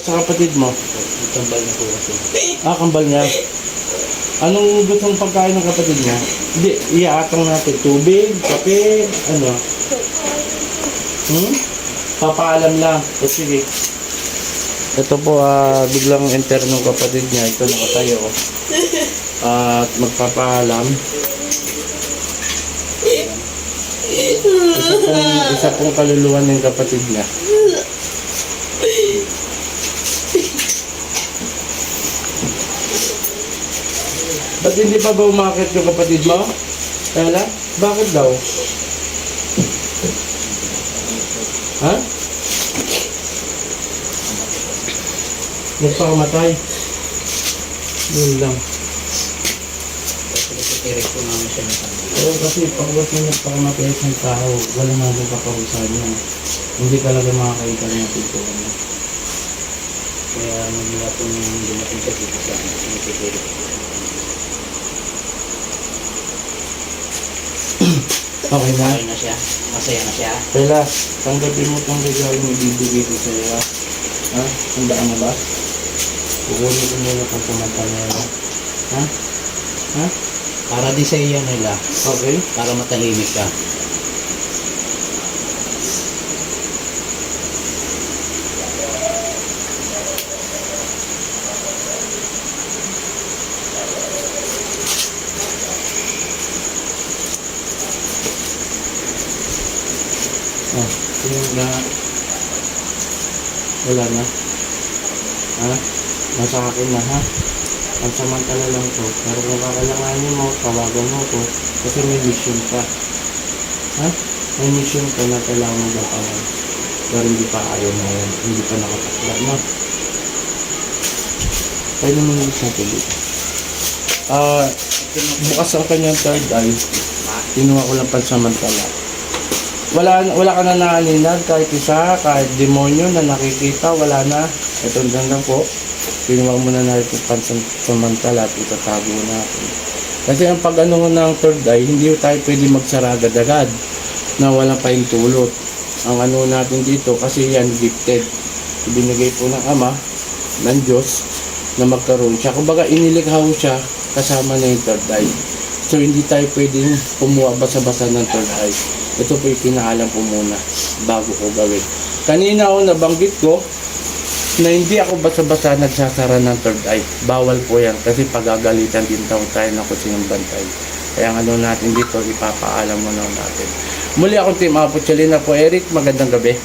Sa kapatid mo? Tambal na po kasi. Ah, kambal niya. Anong gustong pagkain ng kapatid niya? Hindi, iaatang natin. Tubig, kape, ano? Hmm? Papaalam lang. O sige. Ito po, ah, biglang enter ng kapatid niya. Ito nakatayo. At magpapaalam. Isa pong, isa pong kaluluwa ng kapatid niya. Ba't hindi pa ba umakit yung kapatid mo? Ella? Bakit daw? Ha? Nagpakamatay. Yun lang. Tirik po namin siya. Oo, kasi pag ba't may nagpakamatay isang tao, wala naman kaparusahan niya. Hindi talaga makakaita ng titulo niya. Kaya magmula po nung dumating siya dito sa amin, sinitirik po. Okay na? Okay na siya. Masaya na siya. Kaya, tanggapin mo itong regalo mo ibibigay ko sa iyo. Ha? Handaan mo ba? Kukunin ko muna kung samantala na. Ha? Ha? Para di sa iyo nila. Okay? Para matahimik ka. Oh, yung na... Wala na. Ha? Nasa akin na ha? Ang samantala lang to. Pero kung kakailanganin mo, tawagan mo ko. Kasi may mission ka. Ha? May mission ka na kailangan mo gampanan. Pero hindi pa ayaw na yan. Hindi pa nakatakla. No? Pwede mo nang sa tuloy. Ah, bukas ang kanyang third eye. Kinuha ko lang pansamantala. Wala, wala ka na naaninag kahit isa, kahit demonyo na nakikita, wala na. Ito lang po. Kinuha mo na natin pansamantala at itatago natin. Kasi ang pag ano ng third eye, hindi tayo pwede magsara agad-agad na walang pahintulot. Ang ano natin dito, kasi yan gifted. Ibinigay po ng Ama, ng Diyos, na magkaroon siya. Kumbaga, inilikha ko siya kasama na yung third eye. So, hindi tayo pwedeng kumuha basa-basa ng third eye. Ito po yung pinaalam ko muna bago ko gawin. Kanina ako nabanggit ko na hindi ako basa-basa nagsasara ng third eye. Bawal po yan kasi pagagalitan din daw tayo ng kusinong bantay. Kaya ano natin dito, ipapaalam mo na natin. Muli ako Team Apo Chalina po Eric, magandang gabi.